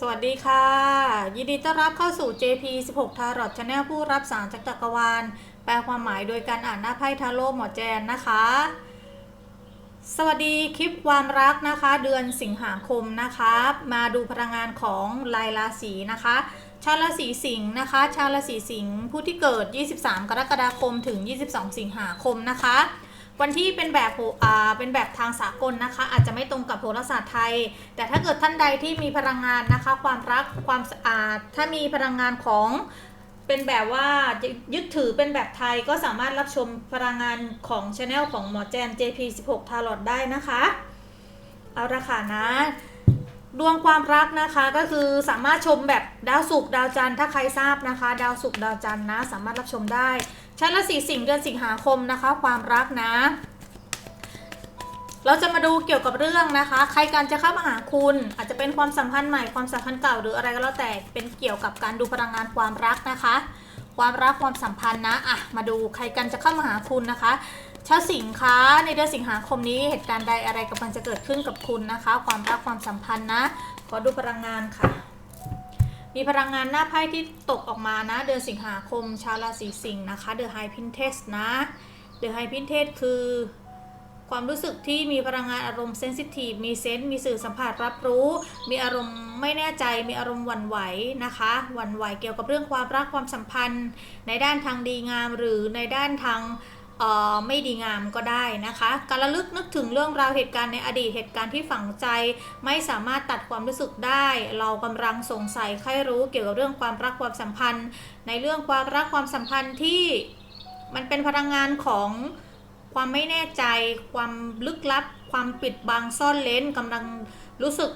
สวัสดีค่ะ ยินดีต้อนรับเข้าสู่ JP 16 Tarot Channel ผู้รับสารจากจักรวาล แปลความหมายโดยการอ่านหน้าไพ่ทาโร่หมอแจนนะคะ สวัสดีคลิปความรักนะคะ เดือนสิงหาคมนะคะ มาดูพลังงานของลายราศีนะคะ ชาวราศีสิงห์นะคะ ชาวราศีสิงห์ผู้ที่เกิด 23 กรกฎาคมถึง 22 สิงหาคมนะคะ วันที่เป็นแบบโอ่าเป็นแบบทางสากลนะคะ อาจจะไม่ตรงกับโหราศาสตร์ไทย แต่ถ้าเกิดท่านใดที่มีพลังงานนะคะ ความรักความสะอาดถ้ามีพลังงานของเป็นแบบว่ายึดถือเป็นแบบไทยก็สามารถรับชมพลังงานของช anel ของหมอแจน JP16 t a r o t ได้นะคะ เอาละค่ะนะดวงความรักนะคะก็คือสามารถชมแบบดาวศุกร์ดาวจันทร์ถ้าใครทราบนะคะ ดาวศุกร์ดาวจันทร์นะ สามารถรับชมได้ ชั้นละสีสิงห์เดือนสิงหาคมนะคะ ความรักนะ เราจะมาดูเกี่ยวกับเรื่องนะคะ ใครกันจะเข้ามาหาคุณ อาจจะเป็นความสัมพันธ์ใหม่ความสัมพันธ์เก่าหรืออะไรก็แล้วแต่เป็นเกี่ยวกับการดูพลังงานความรักนะคะ ความรักความสัมพันธ์นะอะมาดูใครกันจะเข้ามาหาคุณนะคะชาวสิงห์คะในเดือนสิงหาคมนี้เหตุการณ์ใดอะไรกำลังจะเกิดขึ้นกับคุณนะคะ ความรักความสัมพันธ์นะ ขอดูพลังงานค่ะ มีพลังงานหน้าไพ่ที่ตกออกมานะเดือนสิงหาคมชาวราศีสิงห์นะคะเดอะไฮพินเทสนะเดอะไฮพินเทสคือ ความรู้สึกที่มีพลังงานอารมณ์เซนซิทีฟมีเซนส์มีสื่อสัมผัสรับรู้ มีอารมณ์ไม่แน่ใจ มีอารมณ์หวั่นไหวนะคะหวั่นไหวเกี่ยวกับเรื่องความรักความสัมพันธ์ ในด้านทางดีงามหรือในด้านทาง ไม่ดีงามก็ได้นะคะ การระลึกนึกถึงเรื่องราวเหตุการณ์ในอดีตเหตุการณ์ที่ฝังใจไม่สามารถตัดความรู้สึกได้ เรากำลังสงสัยใครรู้เกี่ยวกับเรื่องความรักความสัมพันธ์ ในเรื่องความรักความสัมพันธ์ที่มันเป็นพลังงานของความไม่แน่ใจ ความลึกลับ ความปิดบังซ่อนเลนกำลังรู้สึก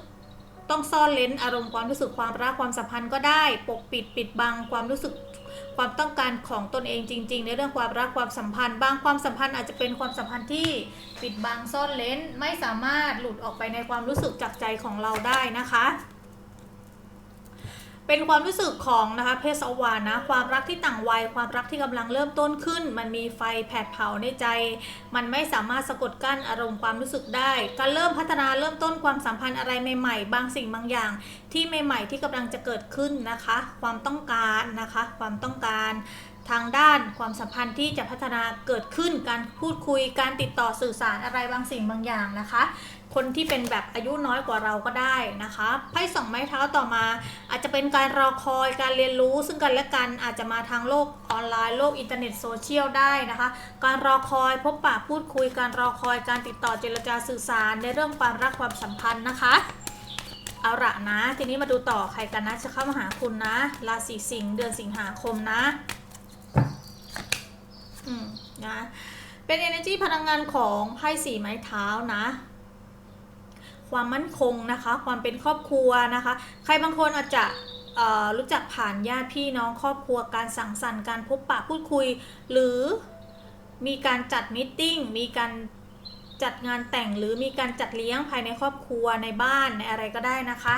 ต้องซ่อนเลนอารมณ์ความรู้สึกความรักความสัมพันธ์ก็ได้ ปกปิดปิดบังความรู้สึกความต้องการของตนเองจริง ๆ ในเรื่องความรักความสัมพันธ์ บางความสัมพันธ์อาจจะเป็นความสัมพันธ์ที่ปิดบังซ่อนเลนไม่สามารถหลุดออกไปในความรู้สึกจากใจของเราได้นะคะ เป็นความรู้สึกของนะคะเพศสวานะความรักที่ต่างวัย ความรักที่กำลังเริ่มต้นขึ้น มันมีไฟแผดเผาในใจ มันไม่สามารถสะกดกั้นอารมณ์ความรู้สึกได้การเริ่มพัฒนาเริ่มต้นความสัมพันธ์อะไรใหม่ๆ บางสิ่งบางอย่าง ที่ใหม่ ๆ ที่กำลังจะเกิดขึ้นนะคะ ความต้องการนะคะ ความต้องการ ทางด้านความสัมพันธ์ที่จะพัฒนาเกิดขึ้นการพูดคุยการติดต่อสื่อสารอะไรบางสิ่งบางอย่างนะคะ คนที่เป็นแบบอายุน้อยกว่าเราก็ได้นะคะไพ่สองไม้เท้าต่อมา อาจจะเป็นการรอคอยการเรียนรู้ ซึ่งกันและกันอาจจะมาทางโลกออนไลน์โลกอินเทอร์เน็ตโซเชียลได้นะคะ การรอคอยพบปะพูดคุยการรอคอยการติดต่อเจรจาสื่อสารในเรื่องความรักความสัมพันธ์นะคะเอาละนะ ทีนี้มาดูต่อใครกันนะ จะเข้ามาหาคุณนะ ราศีสิงห์เดือนสิงหาคมนะ นะเป็น energy พลังงานของไพ่สีไม้เท้านะความมั่นคงนะคะ ความเป็นครอบครัวนะคะ ใครบางคนอาจจะรู้จักผ่านญาติพี่น้องครอบครัวการสั่งสรรค์การพบปะพูดคุย หรือมีการจัดมิทติ้งมีการจัดงานแต่งหรือมีการจัดเลี้ยงภายในครอบครัวในบ้านในอะไรก็ได้นะคะ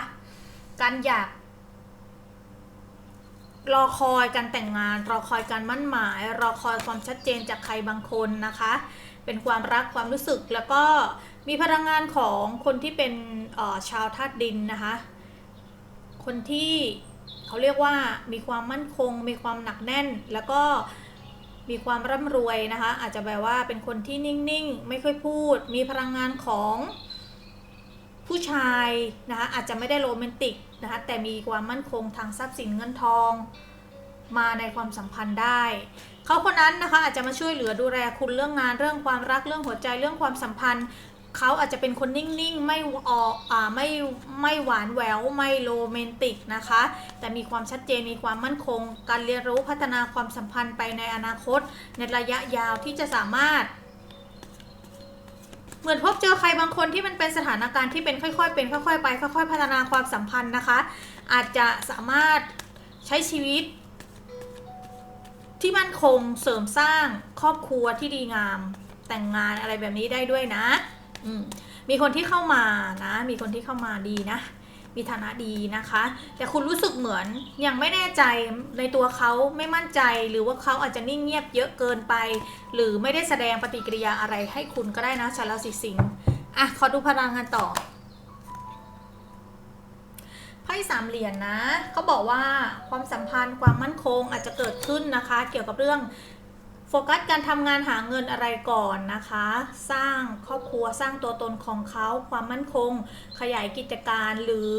การอยาก รอคอยการแต่งงาน รอคอยการมั่นหมาย รอคอยความชัดเจนจากใครบางคนนะคะ เป็นความรักความรู้สึกแล้วก็มีพลังงานของคนที่เป็นออชาวธาตุดินนะคะ คนที่เขาเรียกว่ามีความมั่นคง มีความหนักแน่น แล้วก็มีความร่ำรวยนะคะ อาจจะแบบว่าเป็นคนที่นิ่งๆ ไม่ค่อยพูด มีพลังงานของ ผู้ชายนะคะอาจจะไม่ได้โรแมนติกนะคะแต่มีความมั่นคงทางทรัพย์สินเงินทอง มาในความสัมพันธ์ได้เขาคนนั้นนะคะอาจจะมาช่วยเหลือดูแลคุณเรื่องงานเรื่องความรักเรื่องหัวใจเรื่องความสัมพันธ์เขาอาจจะเป็นคนนิ่งๆ ไม่ออกอ่าไม่ไม่หวานแหววไม่โรแมนติกนะคะ แต่มีความชัดเจนมีความมั่นคง การเรียนรู้พัฒนาความสัมพันธ์ไปในอนาคต ในระยะยาวที่จะสามารถ เหมือนพบเจอใครบางคนที่มันเป็นสถานการณ์ที่เป็นค่อยๆ เป็นค่อยๆ ไปค่อยๆ พัฒนาความสัมพันธ์นะคะ อาจจะสามารถใช้ชีวิต ที่มั่นคงเสริมสร้างครอบครัวที่ดีงามแต่งงานอะไรแบบนี้ได้ด้วยนะ อืมมีคนที่เข้ามานะ มีคนที่เข้ามาดีนะ มีฐานะดีนะคะ แต่คุณรู้สึกเหมือนยังไม่แน่ใจในตัวเขาไม่มั่นใจ หรือว่าเขาอาจจะนิ่งเงียบเยอะเกินไป หรือไม่ได้แสดงปฏิกิริยาอะไรให้คุณก็ได้นะชาวราศีสิงห์อะขอดูพลังงานต่อไพไพ่สามเหรียญนะเขาบอกว่าความสัมพันธ์ความมั่นคงอาจจะเกิดขึ้นนะคะ เกี่ยวกับเรื่อง โฟกัสการทำงานหาเงินอะไรก่อนนะคะ สร้างครอบครัวสร้างตัวตนของเขาความมั่นคง ขยายกิจการหรือ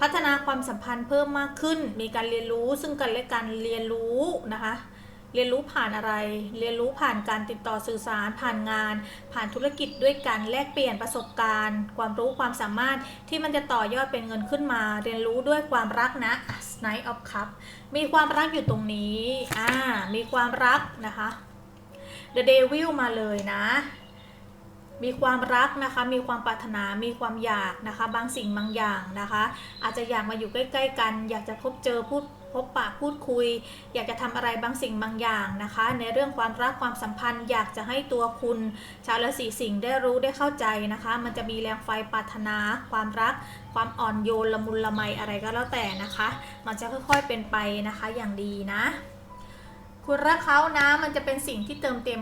พัฒนาความสัมพันธ์เพิ่มมากขึ้น มีการเรียนรู้ซึ่งกันและกันเรียนรู้นะคะ เรียนรู้ผ่านอะไร เรียนรู้ผ่านการติดต่อสื่อสาร ผ่านงาน ผ่านธุรกิจด้วยกันแลกเปลี่ยนประสบการณ์ ความรู้ความสามารถที่มันจะต่อยอดเป็นเงินขึ้นมา เรียนรู้ด้วยความรักนะ Knight of Cup มีความรักอยู่ตรงนี้อ่ามีความรักนะคะ The Devil มาเลยนะมีความรักนะคะ มีความปรารถนา มีความอยากนะคะ บางสิ่งบางอย่างนะคะ อาจจะอยากมาอยู่ใกล้ ๆ กัน อยากจะพบเจอพูด พบปะพูดคุย อยากจะทำอะไรบางสิ่งบางอย่างนะคะ ในเรื่องความรักความสัมพันธ์ อยากจะให้ตัวคุณ ชาวราศีสิงห์ได้รู้ได้เข้าใจนะคะ มันจะมีแรงไฟปรารถนา ความรัก ความอ่อนโยนละมุนละไมอะไรก็แล้วแต่นะคะ มันจะค่อยๆเป็นไปนะคะอย่างดีนะ คุณรักเขานะมันจะเป็นสิ่งที่เติมเต็ม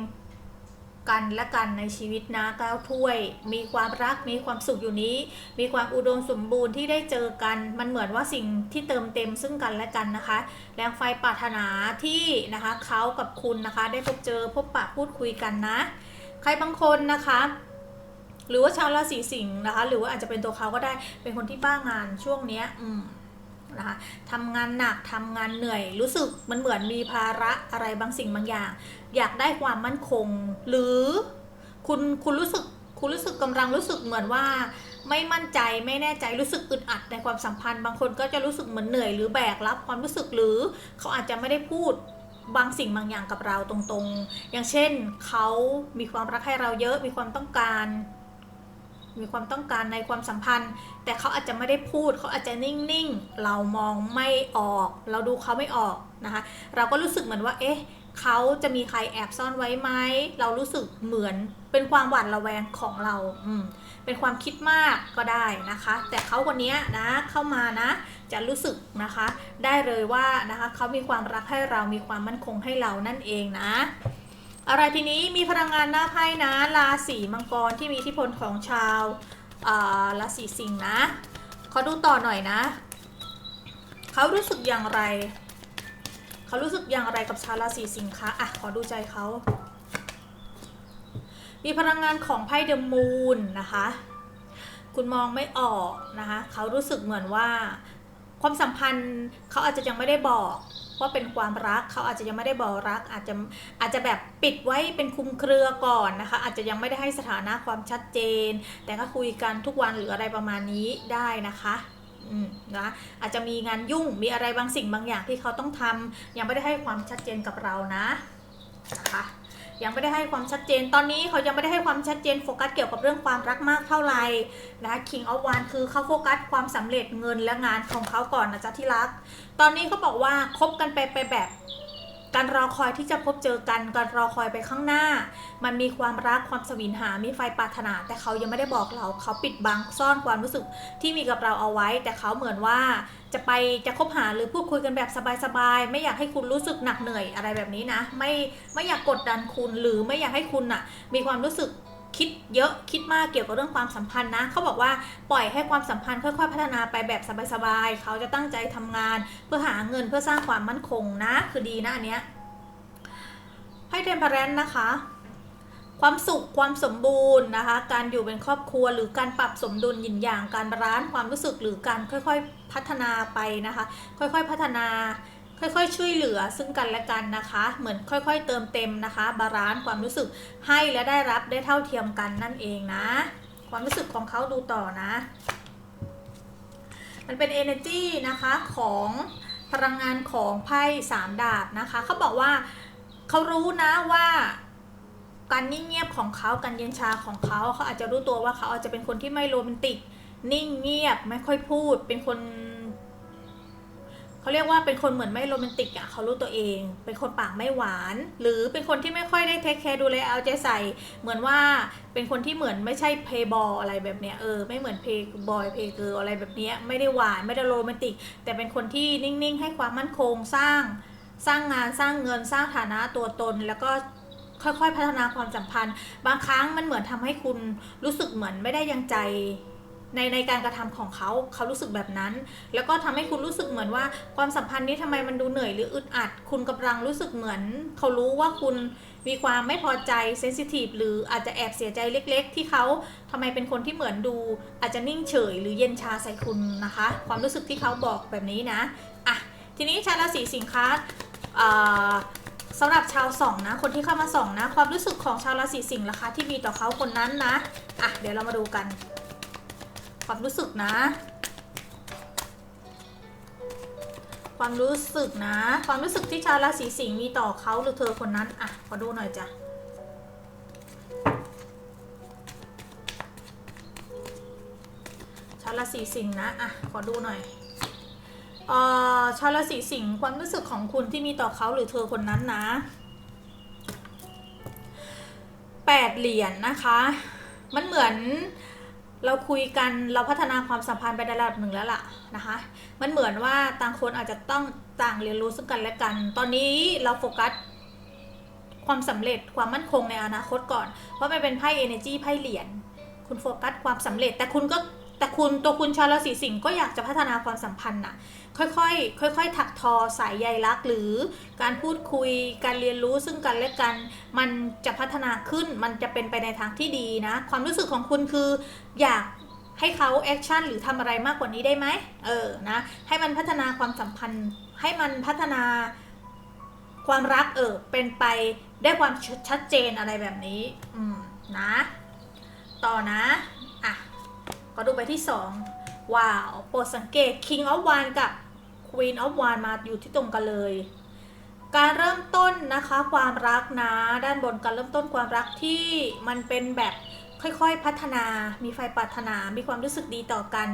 กันและกันในชีวิตนะก้าวถ้วย มีความรักมีความสุขอยู่นี้ มีความอุดมสมบูรณ์ที่ได้เจอกัน มันเหมือนว่าสิ่งที่เติมเต็มซึ่งกันและกันนะคะ แรงไฟปรารถนาที่นะคะเขากับคุณนะคะ ได้พบเจอพบปะพูดคุยกันนะ ใครบางคนนะคะหรือว่าชาวราศีสิงห์นะคะ หรือว่าอาจจะเป็นตัวเขาก็ได้เป็นคนที่บ้างานช่วงเนี้ยอืมนะคะทำงานหนักทำงานเหนื่อย รู้สึกมันเหมือนมีภาระอะไรบางสิ่งบางอย่าง อยากได้ความมั่นคง หรือคุณคุณรู้สึกคุณรู้สึกกำลังรู้สึกเหมือนว่าไม่มั่นใจไม่แน่ใจรู้สึกอึดอัดในความสัมพันธ์ บางคนก็จะรู้สึกเหมือนเหนื่อยหรือแบกรับความรู้สึกหรือเขาอาจจะไม่ได้พูดบางสิ่งบางอย่างกับเราตรงๆ อย่างเช่นเขามีความรักให้เราเยอะมีความต้องการ มีความต้องการในความสัมพันธ์ แต่เขาอาจจะไม่ได้พูดเขาอาจจะนิ่งๆ เรามองไม่ออก เราดูเขาไม่ออกนะคะ เราก็รู้สึกเหมือนว่า เอ๊ะ เขาจะมีใครแอบซ่อนไว้ไหม เรารู้สึกเหมือนเป็นความหวาดระแวงของเรา อืม เป็นความคิดมากก็ได้นะคะ แต่เขาคนนี้นะเข้ามานะ จะรู้สึกนะคะ ได้เลยว่านะคะเขามีความรักให้เรามีความมั่นคงให้เรานั่นเองนะอะไรทีนี้มีพลังงานหน้าไพ่นะราศีมังกรที่มีอิทธิพลของชาวราศีสิงห์นะขอดูต่อหน่อยนะ เขารู้สึกอย่างไร เขารู้สึกอย่างไรกับชาวราศีสิงห์คะอะขอดูใจเขามีพลังงานของไพ่เดอะมูนนะคะ คุณมองไม่ออกนะคะ เขารู้สึกเหมือนว่า ความสัมพันธ์เขาอาจจะยังไม่ได้บอกว่าเป็นความรักเขาอาจจะยังไม่ได้บอกรัก อาจจะอาจจะแบบปิดไว้เป็นคุมเครือก่อนนะคะ อาจจะยังไม่ได้ให้สถานะความชัดเจน แต่ก็คุยกันทุกวันหรืออะไรประมาณนี้ได้นะคะ นะอาจจะมีงานยุ่งมีอะไรบางสิ่งบางอย่างที่เขาต้องทำยังไม่ได้ให้ความชัดเจนกับเรานะนะคะยังไม่ได้ให้ความชัดเจน ตอนนี้เขายังไม่ได้ให้ความชัดเจนโฟกัสเกี่ยวกับเรื่องความรักมากเท่าไหร่นะ King of One คือเขาโฟกัสความสำเร็จเงินและงานของเขาก่อนนะจ๊ะที่รัก ตอนนี้เขาบอกว่าคบกันไปไปแบบ การรอคอยที่จะพบเจอกัน การรอคอยไปข้างหน้า มันมีความรักความสวินหา มีไฟปรารถนา แต่เขายังไม่ได้บอกเรา เขาปิดบังซ่อนความรู้สึกที่มีกับเราเอาไว้ แต่เขาเหมือนว่าจะไปจะคบหาหรือพูดคุยกันแบบสบายๆ ไม่อยากให้คุณรู้สึกหนักเหนื่อยอะไรแบบนี้นะ ไม่ไม่อยากกดดันคุณหรือไม่อยากให้คุณน่ะมีความรู้สึก คิดเยอะคิดมากเกี่ยวกับเรื่องความสัมพันธ์นะเขาบอกว่าปล่อยให้ความสัมพันธ์ค่อยๆ พัฒนาไปแบบสบายๆเขาจะตั้งใจทำงาน เพื่อหาเงินเพื่อสร้างความมั่นคงนะ คือดีนะอันเนี้ยให้เทมเพลนนะคะ ความสุขความสมบูรณ์นะคะ การอยู่เป็นครอบครัวหรือการปรับสมดุลหยินหยางการบาลานซ์ความรู้สึกหรือการค่อยๆพัฒนาไปนะคะ ค่อยๆพัฒนา ค่อยๆ ช่วยเหลือซึ่งกันและกันนะคะ เหมือนค่อยๆ เติมเต็มนะคะ บาลานซ์ความรู้สึกให้และได้รับได้เท่าเทียมกันนั่นเองนะ ความรู้สึกของเขาดูต่อนะ มันเป็น energy นะคะของพลังงานของไพ่สามดาบนะคะเขาบอกว่าเขารู้นะว่าการนิ่งเงียบของเขาการเย็นชาของเขาเขาอาจจะรู้ตัวว่าเขาอาจจะเป็นคนที่ไม่โรแมนติก นิ่งเงียบไม่ค่อยพูด เป็นคน เขาเรียกว่าเป็นคนเหมือนไม่โรแมนติกอะเขารู้ตัวเอง เป็นคนปากไม่หวาน หรือเป็นคนที่ไม่ค่อยได้เทคแคร์ดูแลเอาใจใส่ เหมือนว่าเป็นคนที่เหมือนไม่ใช่เพย์บอลอะไรแบบเนี้ยเออไม่เหมือนเพย์บอยเพย์เกิร์ลอะไรแบบเนี้ยไม่ได้หวานไม่ได้โรแมนติก แต่เป็นคนที่นิ่งๆ ให้ความมั่นคงสร้าง สร้างงานสร้างเงินสร้างฐานะตัวตนแล้วก็ค่อยๆ พัฒนาความสัมพันธ์ บางครั้งมันเหมือนทำให้คุณรู้สึกเหมือนไม่ได้ยังใจ ในในการกระทำของเขาเขารู้สึกแบบนั้น แล้วก็ทำให้คุณรู้สึกเหมือนว่าความสัมพันธ์นี้ทำไมมันดูเหนื่อยหรืออึดอัด คุณกำลังรู้สึกเหมือน เขารู้ว่าคุณมีความไม่พอใจเซนซิทีฟหรืออาจจะแอบเสียใจเล็ก ๆ ที่เขาทำไมเป็นคนที่เหมือนดู อาจจะนิ่งเฉย หรือเย็นชาใส่คุณนะคะ ความรู้สึกที่เขาบอกแบบนี้นะอะทีนี้ชาวราศีสิงค์คะอ่าสำหรับชาวสองนะ คนที่เข้ามาส่องนะ ความรู้สึกของชาวราศีสิงห์ล่ะคะที่มีต่อเขาคนนั้นนะอะเดี๋ยวเรามาดูกัน ความรู้สึกนะ ความรู้สึกนะ ความรู้สึกที่ชาวราศีสิงห์มีต่อเขาหรือเธอคนนั้น อะ ขอดูหน่อยจ้ะชาวราศีสิงห์นะ อะ ขอดูหน่อยเอ่อชาวราศีสิงห์ความรู้สึกของคุณที่มีต่อเขาหรือเธอคนนั้นนะแปดเหรียญนะคะ มันเหมือน เราคุยกันเราพัฒนาความสัมพันธ์ไปได้ระดับหนึ่งแล้วล่ะนะคะ มันเหมือนว่าต่างคนอาจจะต้องต่างเรียนรู้ซึ่งกันและกัน ตอนนี้เราโฟกัสความสำเร็จความมั่นคงในอนาคตก่อน เพราะมันเป็นไพ่ energy ไพ่เหรียญคุณโฟกัสความสำเร็จ แต่คุณก็ แต่คุณตัวคุณชาวราศีสิงห์ก็อยากจะพัฒนาความสัมพันธ์น่ะค่อยๆ ค่อย ๆ ถักทอสายใยรักหรือการพูดคุยการเรียนรู้ซึ่งกันและกัน มันจะพัฒนาขึ้นมันจะเป็นไปในทางที่ดีนะ ความรู้สึกของคุณคืออยากให้เขาแอคชั่นหรือทำอะไรมากกว่านี้ได้ไหมเออนะให้มันพัฒนาความสัมพันธ์ ให้มันพัฒนาความรักเออเป็นไปได้ความชัดเจนอะไรแบบนี้ อืมนะ ต่อนะ อดูไปที่สองว้าว โปรดสังเกต King of w a n กับ Queen of w a n มาอยู่ที่ตรงกันเลย การเริ่มต้นนะคะความรักนะ ด้านบนการเริ่มต้นความรักที่มันเป็นแบบค่อยๆ พัฒนา มีไฟปรารถนา มีความรู้สึกดีต่อกัน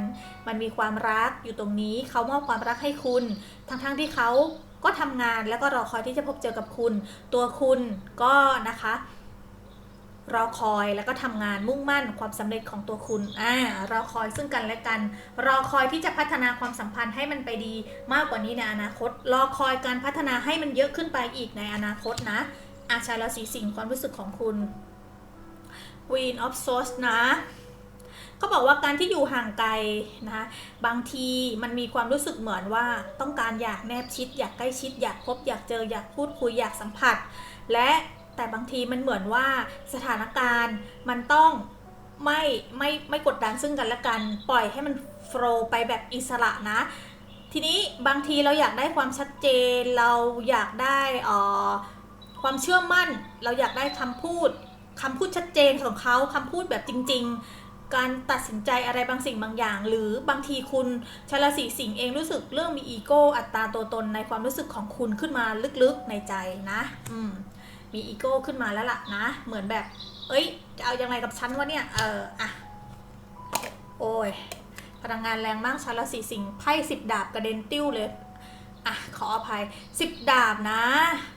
มันมีความรักอยู่ตรงนี้ เขามอบความรักให้คุณ ทั้งๆทที่เขาก็ทำงานแล้วก็รอคอยที่จะพบเจอกับคุณ ตัวคุณก็นะคะ รอคอยแล้วก็ทำงานมุ่งมั่นความสำเร็จของตัวคุณอ่ารอคอยซึ่งกันและกัน รอคอยที่จะพัฒนาความสัมพันธ์ให้มันไปดีมากกว่านี้ในอนาคต รอคอยการพัฒนาให้มันเยอะขึ้นไปอีกในอนาคตนะ อาชาราศีสิงห์ความรู้สึกของคุณ Queen of Swords นะเขาบอกว่าการที่อยู่ห่างไกลนะคะบางทีมันมีความรู้สึกเหมือนว่าต้องการอยากแนบชิด อยากใกล้ชิด อยากพบ อยากเจออยากพูดคุยอยากสัมผัส และ แต่บางทีมันเหมือนว่าสถานการณ์มันต้องไม่ไม่ไม่กดดันซึ่งกันและกัน ปล่อยให้มันโฟล์ไปแบบอิสระนะ ทีนี้บางทีเราอยากได้ความชัดเจน เราอยากได้อ่อความเชื่อมั่น เราอยากได้คำพูดคำพูดชัดเจนของเขาคำพูดแบบจริง ๆ การตัดสินใจอะไรบางสิ่งบางอย่าง หรือบางทีคุณชาลสีสิงเองรู้สึกเรื่องมีอีโก้อัตตาตัวตนในความรู้สึกของคุณขึ้นมาลึกๆในใจนะ อืม มีอีโก้ขึ้นมาแล้วล่ะนะ เหมือนแบบ เอ้ย จะเอายังไงกับฉันวะเนี่ย เอออะ โอ้ย พลังงานแรงมากชาลสีสิงห์ไพ่สิบดาบกระเด็นติ้วเลย อะ ขออภัยสิบดาบนะ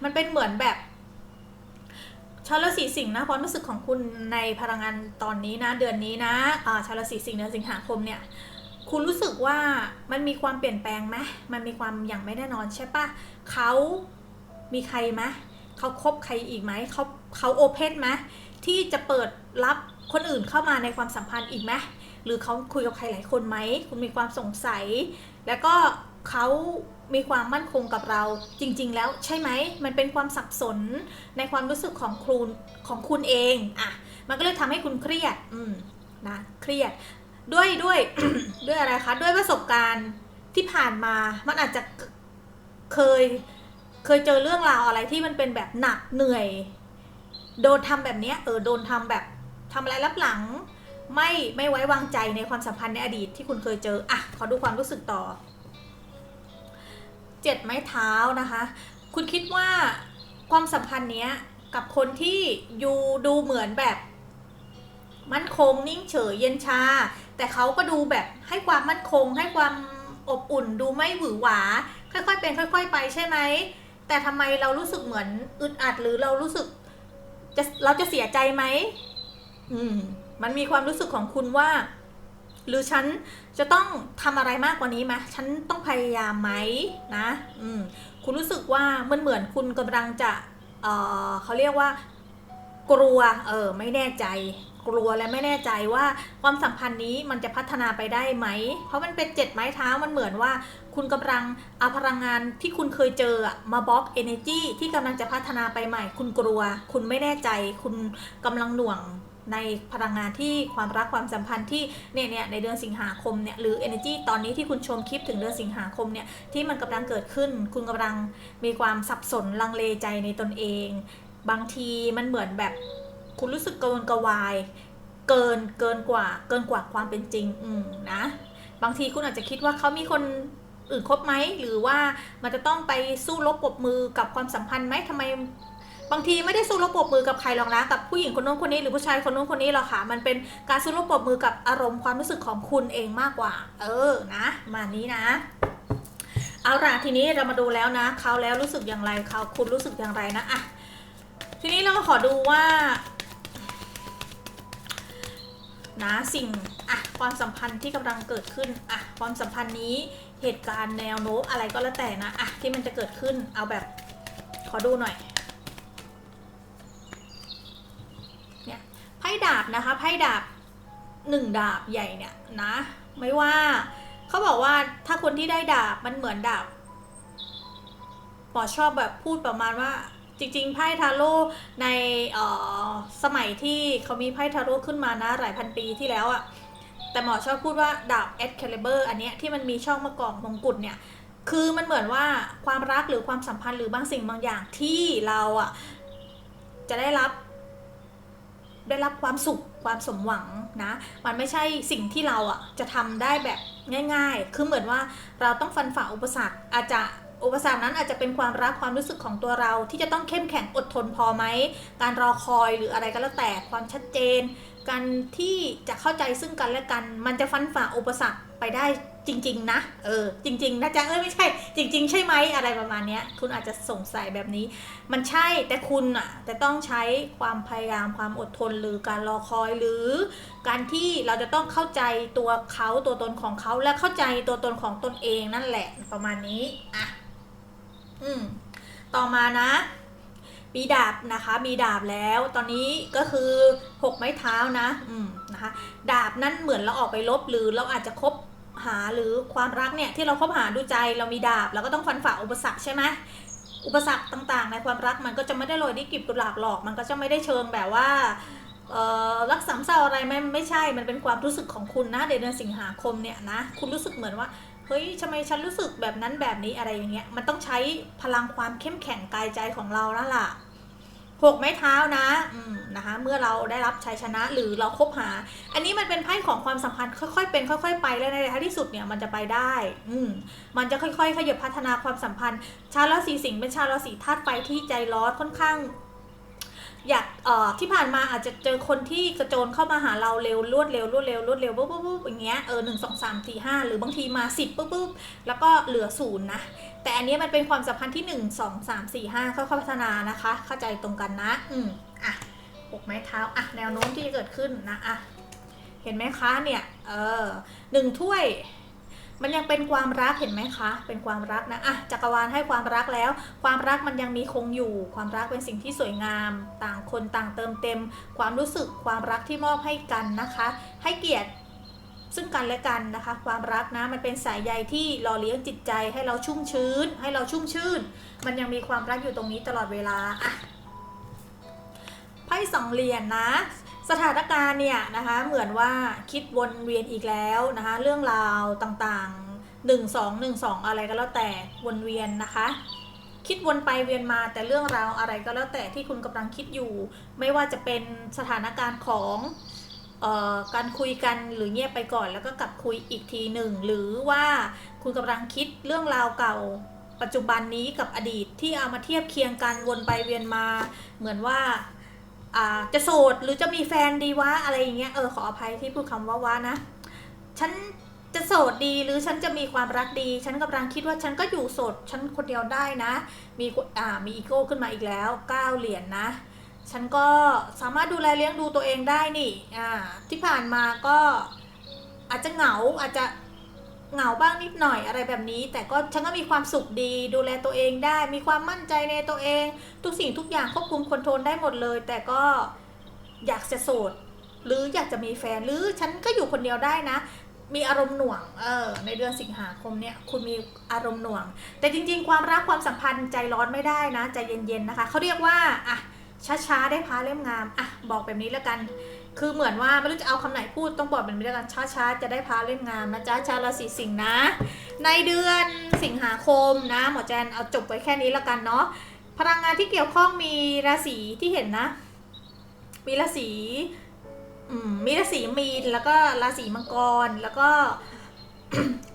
มันเป็นเหมือนแบบชาวราศีสิงห์นะความรู้สึกของคุณในพลังงานตอนนี้นะ เดือนนี้นะอ่าชาวราศีสิงห์เดือนสิงหาคมเนี่ย คุณรู้สึกว่ามันมีความเปลี่ยนแปลงไหมมันมีความอย่างไม่แน่นอนใช่ปะเขามีใครไหม เขาคบใครอีกไหมเขาเขาโอเพนไหมที่จะเปิดรับคนอื่นเข้ามาในความสัมพันธ์อีกไหมหรือเขาคุยกับใครหลายคนไหมคุณมีความสงสัย แล้วก็เขามีความมั่นคงกับเราจริง ๆ แล้วใช่ไหม มันเป็นความสับสนในความรู้สึกของคุณของคุณเองอะมันก็เลยทำให้คุณเครียด อืมนะเครียดด้วยด้วยด้วยอะไรคะ ด้วยประสบการณ์ที่ผ่านมามันอาจจะเคย เคยเจอเรื่องราวอะไรที่มันเป็นแบบหนักเหนื่อย โดนทำแบบเนี้ยเออโดนทำแบบทำอะไรรับหลัง ไม่ไม่ไว้วางใจในความสัมพันธ์ในอดีตที่คุณเคยเจออะขอดูความรู้สึกต่อเจ็ดไม้เท้านะคะ คุณคิดว่าความสัมพันธ์เนี้ยกับคนที่อยู่ดูเหมือนแบบ มั่นคงนิ่งเฉยเย็นชา แต่เขาก็ดูแบบให้ความมั่นคง ให้ความอบอุ่น ดูไม่หวือหวา ค่อยๆเป็นค่อย ๆ ไปใช่ไหม แต่ทำไมเรารู้สึกเหมือนอึดอัดหรือเรารู้สึกจะเราจะเสียใจไหมอืม มันมีความรู้สึกของคุณว่า หรือฉันจะต้องทำอะไรมากกว่านี้ไหมฉันต้องพยายามไหมนะ อืม คุณรู้สึกว่ามันเหมือนคุณกำลังจะเออเขาเรียกว่า กลัว เออ ไม่แน่ใจ กลัวและไม่แน่ใจว่าความสัมพันธ์นี้มันจะพัฒนาไปได้ไหม เพราะมันเป็นเจ็ดไม้เท้ามันเหมือนว่า คุณกำลังเอาพลังงานที่คุณเคยเจอมาบล็อก energy ที่กำลังจะพัฒนาไปใหม่ คุณกลัว คุณไม่แน่ใจ คุณกำลังหน่วงในพลังงานที่ความรักความสัมพันธ์ที่เนี่ยเนี่ยในเดือนสิงหาคมเนี่ยหรือ energy ตอนนี้ที่คุณชมคลิปถึงเดือนสิงหาคมเนี่ยที่มันกำลังเกิดขึ้น คุณกำลังมีความสับสนลังเลใจในตนเอง บางทีมันเหมือนแบบคุณรู้สึกกระวนกระวาย เกินเกินกว่าเกินกว่าความเป็นจริง อืมนะ บางทีคุณอาจจะคิดว่าเขามีคน อื่นคบไหมหรือว่ามันจะต้องไปสู้รบปรบมือกับความสัมพันธ์ไหมทำไมบางทีไม่ได้สู้รบปรบมือกับใครหรอกนะกับผู้หญิงคนนู้นคนนี้หรือผู้ชายคนนู้นคนนี้หรอกค่ะ มันเป็นการสู้รบปรบมือกับอารมณ์ความรู้สึกของคุณเองมากกว่า เออนะมานี้นะเอาล่ะทีนี้เรามาดูแล้วนะเขาแล้วรู้สึกอย่างไรเขาคุณรู้สึกอย่างไรนะอะทีนี้เรามาขอดูว่า นะสิ่งอะความสัมพันธ์ที่กำลังเกิดขึ้นอะความสัมพันธ์นี้เหตุการณ์แนวโน้มอะไรก็แล้วแต่นะอะที่มันจะเกิดขึ้นเอาแบบขอดูหน่อยเนี่ยไพ่ดาบนะคะไพ่ดาบหนึ่งดาบใหญ่เนี่ยนะไม่ว่าเขาบอกว่าถ้าคนที่ได้ดาบมันเหมือนดาบปอชอบแบบพูดประมาณว่า จริงๆ ไพ่ทาโร่ในสมัยที่เขามีไพ่ทาโร่ขึ้นมานะหลายพันปีที่แล้วอะ่ะแต่หมอชอบพูดว่าดาบแอดคลิเบอร์อันเนี้ยที่มันมีช่องมะกอกมงกุฎเนี่ยคือมันเหมือนว่าความรักหรือความสัมพันธ์หรือบางสิ่งบางอย่างที่เราอะ่ะจะได้รับ ได้รับความสุขความสมหวังนะ มันไม่ใช่สิ่งที่เราอะจะทำได้แบบง่าย ๆ คือเหมือนว่าเราต้องฟันฝ่าอุปสรรคอาจจะ อุปสรรคนั้นอาจจะเป็นความรักความรู้สึกของตัวเรา ที่จะต้องเข้มแข็งอดทนพอไหม การรอคอยหรืออะไรก็แล้วแต่ความชัดเจน การที่จะเข้าใจซึ่งกันและกัน มันจะฟันฝ่าอุปสรรคไปได้จริง ๆ นะ เออ จริง ๆนะจ๊ะเอ้ยไม่ใช่ จริง ๆ ใช่ไหมอะไรประมาณนี้คุณอาจจะสงสัยแบบนี้ มันใช่แต่คุณอะจะต้องใช้ความพยายามความอดทนหรือการรอคอยหรือ การที่เราจะต้องเข้าใจตัวเขาตัวตนของเขาและเข้าใจตัวตนของตนเองนั่นแหละประมาณนี้อะ อืมต่อมานะมีดาบนะคะมีดาบแล้วตอนนี้ก็คือหกไม้เท้านะอืมนะคะดาบนั่นเหมือนเราออกไปลบหรือเราอาจจะคบหาหรือความรักเนี่ยที่เราคบหาดูใจเรามีดาบเราก็ต้องฟันฝ่าอุปสรรคใช่ไหมอุปสรรคต่างๆ ในความรักมันก็จะไม่ได้โรยด้วยกลีบกุหลาบหรอกมันก็จะไม่ได้เชิงแบบว่าเออรักสามเศร้าอะไรไม่ไม่ใช่มันเป็นความรู้สึกของคุณนะเดือนสิงหาคมเนี่ยนะคุณรู้สึกเหมือนว่า เฮ้ยทำไมฉันรู้สึกแบบนั้นแบบนี้อะไรอย่างเงี้ย มันต้องใช้พลังความเข้มแข็งกายใจของเราแล้วล่ะหกไม้เท้านะอืมนะคะเมื่อเราได้รับชัยชนะหรือเราคบหา อันนี้มันเป็นไพ่ของความสัมพันธ์ค่อยๆเป็นค่อย ๆ ไปแล้วในท้ายที่สุดเนี่ยมันจะไปได้ อืมมันจะค่อยๆ ขยับพัฒนาความสัมพันธ์ ชาวราศีสิงห์เป็นชาวราศีธาตุไฟที่ใจร้อนค่อนข้าง อยากเอ่อที่ผ่านมาอาจจะเจอคนที่กระโจนเข้ามาหาเราเร็วรวดเร็วรวดเร็วรวดเร็วปุ๊บปุ๊บปุ๊บอย่างเงี้ยเออหนึ่งสองสามสี่ห้าหรือบางทีมาสิบปุ๊บปุ๊บแล้วก็เหลือศูนย์นะแต่อันนี้มันเป็นความสัมพันธ์ที่หนึ่งสองสามสี่ห้าค่อยๆพัฒนานะคะ เข้าใจตรงกันนะ อืมอะปกไม้เท้าอะแนวโน้มที่จะเกิดขึ้นนะอะเห็นไหมคะเนี่ยเออหนึ่งถ้วย มันยังเป็นความรักเห็นไหมคะ เป็นความรักนะอะจักรวาลให้ความรักแล้ว ความรักมันยังมีคงอยู่ ความรักเป็นสิ่งที่สวยงาม ต่างคนต่างเติมเต็ม ความรู้สึกความรักที่มอบให้กันนะคะ ให้เกียรติซึ่งกันและกันนะคะ ความรักนะมันเป็นสายใยที่หล่อเลี้ยงจิตใจให้เราชุ่มชื้น ให้เราชุ่มชื่น มันยังมีความรักอยู่ตรงนี้ตลอดเวลาอะไพ่สองเหรียญนะ สถานการณ์เนี่ยนะคะเหมือนว่าคิดวนเวียนอีกแล้วนะคะเรื่องราวต่างๆ 1 2 1 2 อะไรก็แล้วแต่วนเวียนนะคะ คิดวนไปเวียนมาแต่เรื่องราวอะไรก็แล้วแต่ที่คุณกำลังคิดอยู่ ไม่ว่าจะเป็นสถานการณ์ของออการคุยกันหรือเงียบไปก่อนแล้วก็กลับคุยอีกทีหนึ่งหรือว่าคุณกำลังคิดเรื่องราวเก่าปัจจุบันนี้กับอดีตที่เอามาเทียบเคียงกันวนไปเวียนมา เหมือนว่า จะโสดหรือจะมีแฟนดีวะอะไรอย่างเงี้ยเออขออภัยที่พูดคำว่าวะนะ ฉันจะโสดดีหรือฉันจะมีความรักดี ฉันกำลังคิดว่าฉันก็อยู่โสดฉันคนเดียวได้นะ มีอ่ามีอีโก้ขึ้นมาอีกแล้วเก้าเหรียญนะ ฉันก็สามารถดูแลเลี้ยงดูตัวเองได้นี่อ่าที่ผ่านมาก็อาจจะเหงาอาจจะ เหงาบ้างนิดหน่อยอะไรแบบนี้ แต่ก็ฉันก็มีความสุขดีดูแลตัวเองได้ มีความมั่นใจในตัวเอง ทุกสิ่งทุกอย่างควบคุมคอนโทรลได้หมดเลย แต่ก็อยากจะโสด หรืออยากจะมีแฟนหรือฉันก็อยู่คนเดียวได้นะ มีอารมณ์หน่วงเออในเดือนสิงหาคมเนี่ยคุณมีอารมณ์หน่วง แต่จริง ๆ ความรักความสัมพันธ์ใจร้อนไม่ได้นะใจเย็นๆนะคะเขาเรียกว่าอะช้าๆได้พาเล่มงามอะบอกแบบนี้แล้วกัน คือเหมือนว่าไม่รู้จะเอาคำไหนพูดต้องบอกแบบนี้แล้กันช้าๆจะได้พาเล่มงามนะจ๊ะชาราศีสิงห์นะ ในเดือนสิงหาคมนะหมอแจนเอาจบไว้แค่นี้แล้วกันเนาะพลังงานที่เกี่ยวข้องมีราศีที่เห็นนะ มีราศีมีราศีมีนแล้วก็ราศีมังกรแล้วก็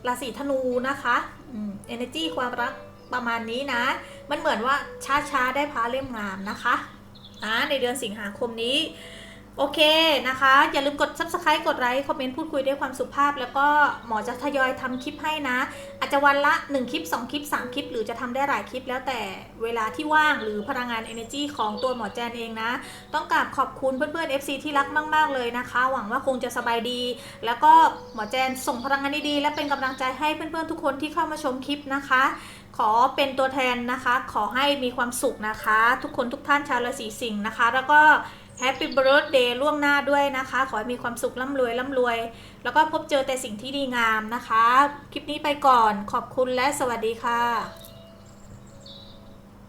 ราศีธนูนะคะอืม energy ความรักประมาณนี้นะ มันเหมือนว่าช้าๆได้พาเล่มงามนะคะอ่าในเดือนสิงหาคมนี้ โอเคนะคะ อย่าลืมกด subscribe กดไลค์คอมเมนต์พูดคุยด้วยความสุภาพ แล้วก็หมอจะทยอยทำคลิปให้นะ อาจจะวันละ 1 คลิป 2 คลิป 3 คลิป หรือจะทำได้หลายคลิปแล้วแต่เวลาที่ว่างหรือพลังงาน energy ของตัวหมอแจนเองนะ ต้องกราบขอบคุณเพื่อนๆ FC ที่รักมาก ๆ เลยนะคะ หวังว่าคงจะสบายดี แล้วก็หมอแจนส่งพลังงานดีๆและเป็นกำลังใจให้เพื่อนๆทุกคนที่เข้ามาชมคลิปนะคะขอเป็นตัวแทนนะคะ ขอให้มีความสุขนะคะ ทุกคนทุกท่านชาวราศีสิงห์นะคะ แล้วก็ แฮปปี้เบิร์ดเดย์ล่วงหน้าด้วยนะคะ ขอให้มีความสุขร่ำรวยร่ำรวย แล้วก็พบเจอแต่สิ่งที่ดีงามนะคะ คลิปนี้ไปก่อนขอบคุณและสวัสดีค่ะ